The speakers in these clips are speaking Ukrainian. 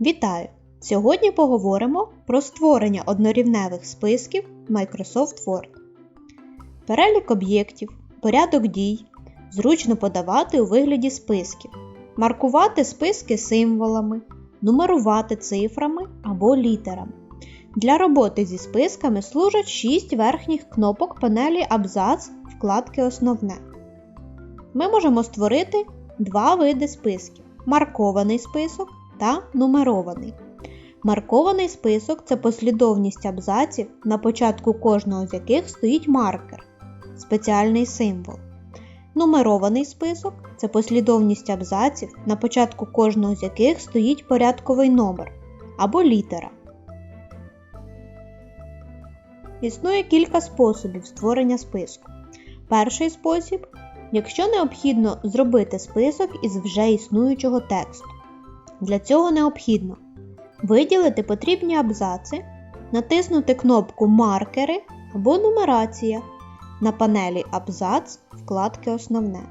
Вітаю! Сьогодні поговоримо про створення однорівневих списків Microsoft Word. Перелік об'єктів, порядок дій зручно подавати у вигляді списків, маркувати списки символами, нумерувати цифрами або літерами. Для роботи зі списками служать 6 верхніх кнопок панелі Абзац вкладки Основне. Ми можемо створити два види списків маркований список та нумерований. Маркований список це послідовність абзаців, на початку кожного з яких стоїть маркер спеціальний символ. Нумерований список це послідовність абзаців, на початку кожного з яких стоїть порядковий номер або літера. Існує кілька способів створення списку. Перший спосіб якщо необхідно зробити список із вже існуючого тексту. Для цього необхідно виділити потрібні абзаци, натиснути кнопку Маркери або Нумерація на панелі Абзац вкладки Основне.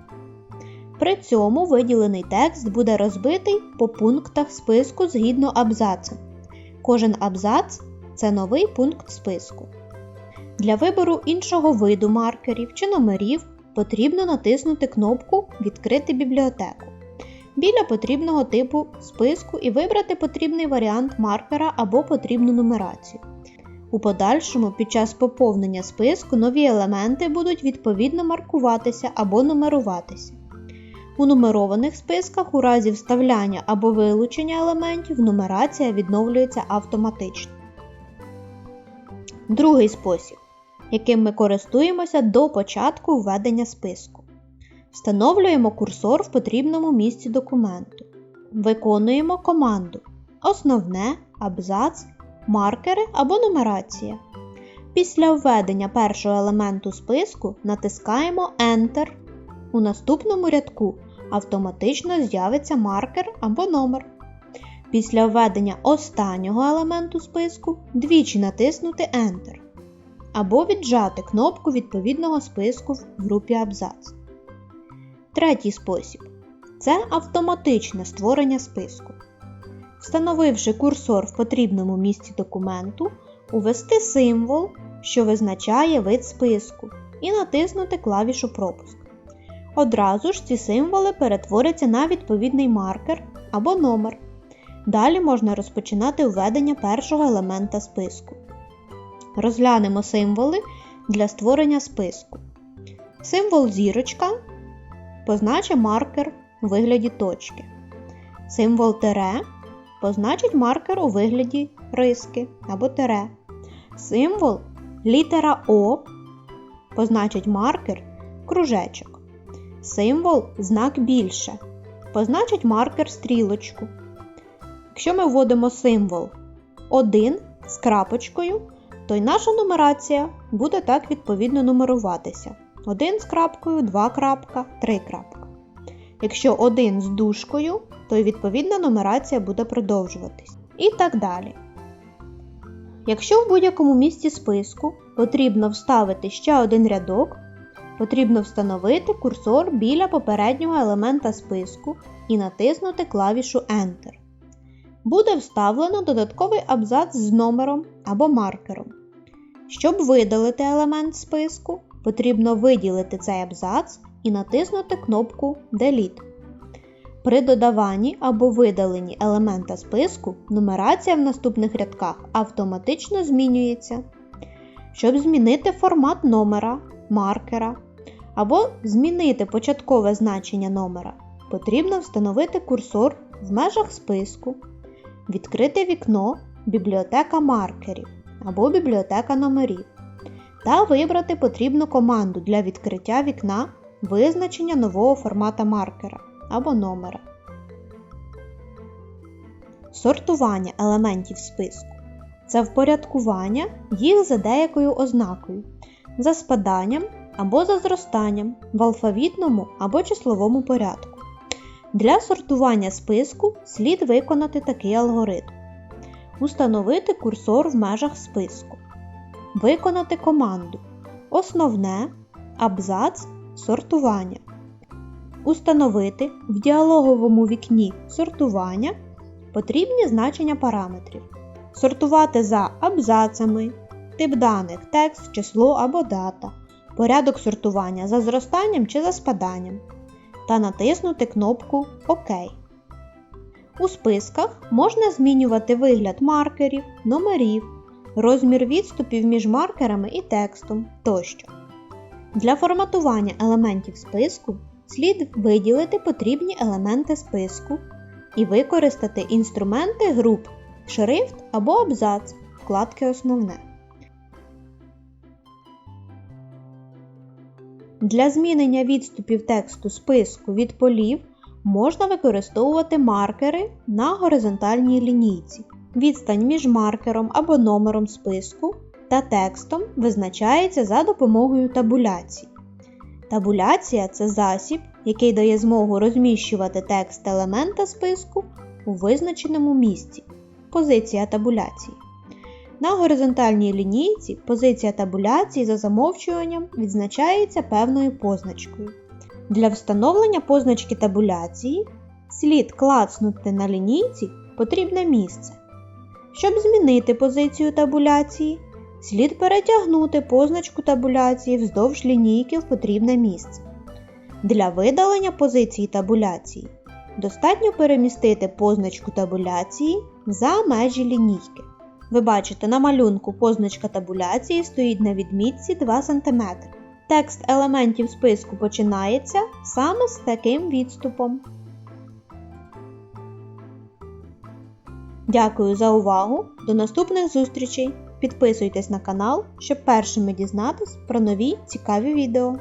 При цьому виділений текст буде розбитий по пунктах списку згідно абзацем. Кожен абзац це новий пункт списку. Для вибору іншого виду маркерів чи номерів потрібно натиснути кнопку Відкрити бібліотеку біля потрібного типу списку і вибрати потрібний варіант маркера або потрібну нумерацію. У подальшому, під час поповнення списку нові елементи будуть відповідно маркуватися або нумеруватися. У нумерованих списках у разі вставляння або вилучення елементів нумерація відновлюється автоматично. Другий спосіб, яким ми користуємося до початку введення списку. Встановлюємо курсор в потрібному місці документу. Виконуємо команду Основне, абзац, маркери або нумерація. Після введення першого елементу списку натискаємо Enter. У наступному рядку автоматично з'явиться маркер або номер. Після введення останнього елементу списку двічі натиснути Enter. Або віджати кнопку відповідного списку в групі Абзац. Третій спосіб це автоматичне створення списку. Встановивши курсор в потрібному місці документу, увести символ, що визначає вид списку, і натиснути клавішу Пропуск. Одразу ж ці символи перетворяться на відповідний маркер або номер. Далі можна розпочинати введення першого елемента списку. Розглянемо символи для створення списку. Символ зірочка позначить маркер у вигляді точки. Символ тире позначить маркер у вигляді риски або тире. Символ літера О позначить маркер кружечок. Символ знак більше позначить маркер стрілочку. Якщо ми вводимо символ 1 з крапочкою, то й наша нумерація буде так відповідно нумеруватися. 1 з крапкою, 2 крапка, 3 крапка. Якщо 1 з дужкою, то відповідна нумерація буде продовжуватись. І так далі. Якщо в будь-якому місці списку потрібно вставити ще один рядок, потрібно встановити курсор біля попереднього елемента списку і натиснути клавішу Enter. Буде вставлено додатковий абзац з номером або маркером. Щоб видалити елемент списку, потрібно виділити цей абзац і натиснути кнопку Delete. При додаванні або видаленні елемента списку нумерація в наступних рядках автоматично змінюється. Щоб змінити формат номера, маркера або змінити початкове значення номера, потрібно встановити курсор в межах списку, відкрити вікно Бібліотека маркерів або бібліотека номерів та вибрати потрібну команду для відкриття вікна визначення нового формата маркера або номера. Сортування елементів списку це впорядкування їх за деякою ознакою, за спаданням або за зростанням в алфавітному або числовому порядку. Для сортування списку слід виконати такий алгоритм. Установити курсор в межах списку. Виконати команду Основне абзац сортування. Установити в діалоговому вікні сортування потрібні значення параметрів, сортувати за абзацами, тип даних, текст, число або дата, порядок сортування за зростанням чи за спаданням та натиснути кнопку ОК. У списках можна змінювати вигляд маркерів, номерів, розмір відступів між маркерами і текстом тощо. Для форматування елементів списку слід виділити потрібні елементи списку і використати інструменти груп шрифт або абзац вкладки Основне. Для змінення відступів тексту списку від полів можна використовувати маркери на горизонтальній лінійці. Відстань між маркером або номером списку та текстом визначається за допомогою табуляції. Табуляція це засіб, який дає змогу розміщувати текст елемента списку у визначеному місці. Позиція табуляції. На горизонтальній лінійці позиція табуляції за замовчуванням відзначається певною позначкою. Для встановлення позначки табуляції слід клацнути на лінійці потрібне місце. Щоб змінити позицію табуляції, слід перетягнути позначку табуляції вздовж лінійки в потрібне місце. Для видалення позиції табуляції достатньо перемістити позначку табуляції за межі лінійки. Ви бачите, на малюнку позначка табуляції стоїть на відмітці 2 см. Текст елементів списку починається саме з таким відступом. Дякую за увагу! До наступних зустрічей! Підписуйтесь на канал, щоб першими дізнатись про нові цікаві відео.